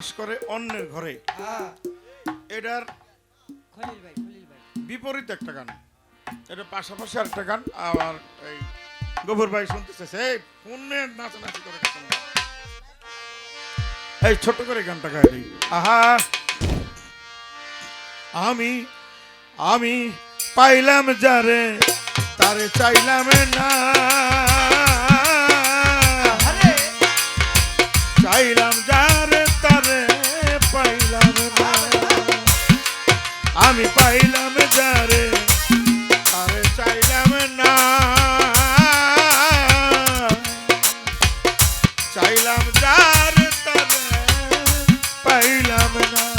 বাস করে অন্যের ঘরে। এটার বিপরীত একটা গান। এটা পাশাপাশি একটা গান আবার এই ভাই শুনতেছে। নাচানাচি করে এই ছোট করে গানটা নেই। আহা! আমি আমি পাইলাম যারে তারে চাইলাম না। চাইলাম যারে আমি পাইলাম যারে আরে চাইলাম না। চাইলাম যারে তবে পাইলাম না।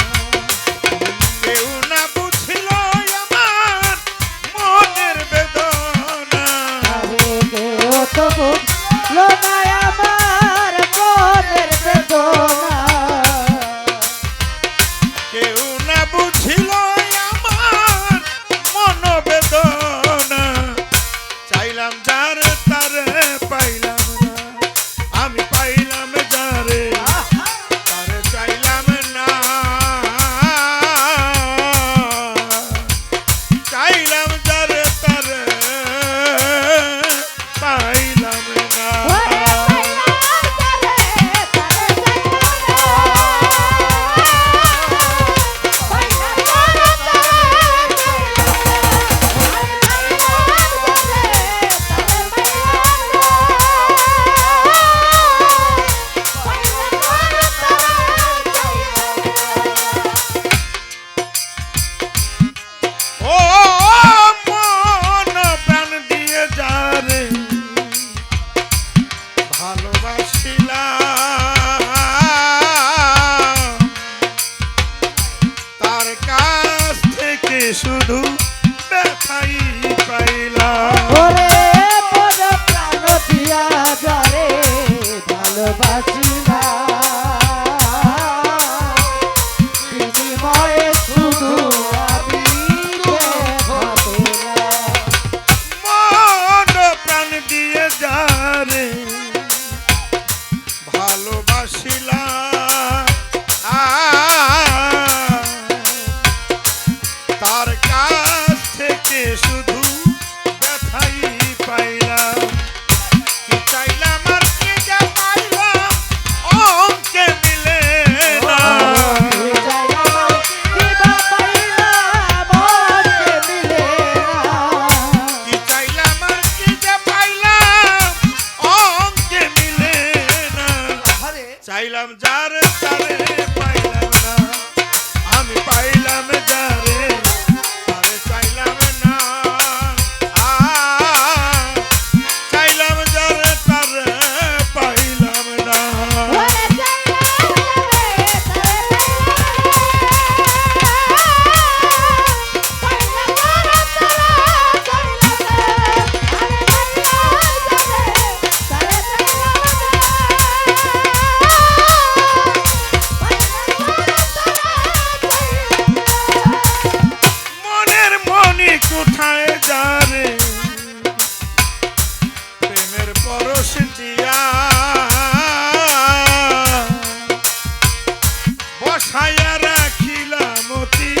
লুকাইয়া রাখিলাম অতি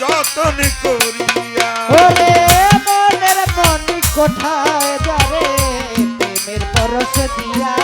যতন করিয়া। ওরে কোথায় যাবে প্রেমের পরশ দিয়া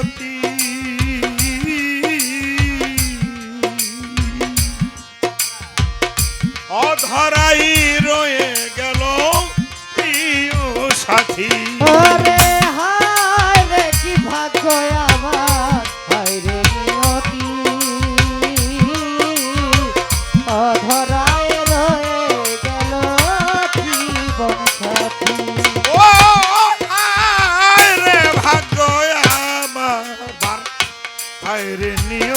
সতী রয়ে গেল প্রিয় সাথী। तेरे नी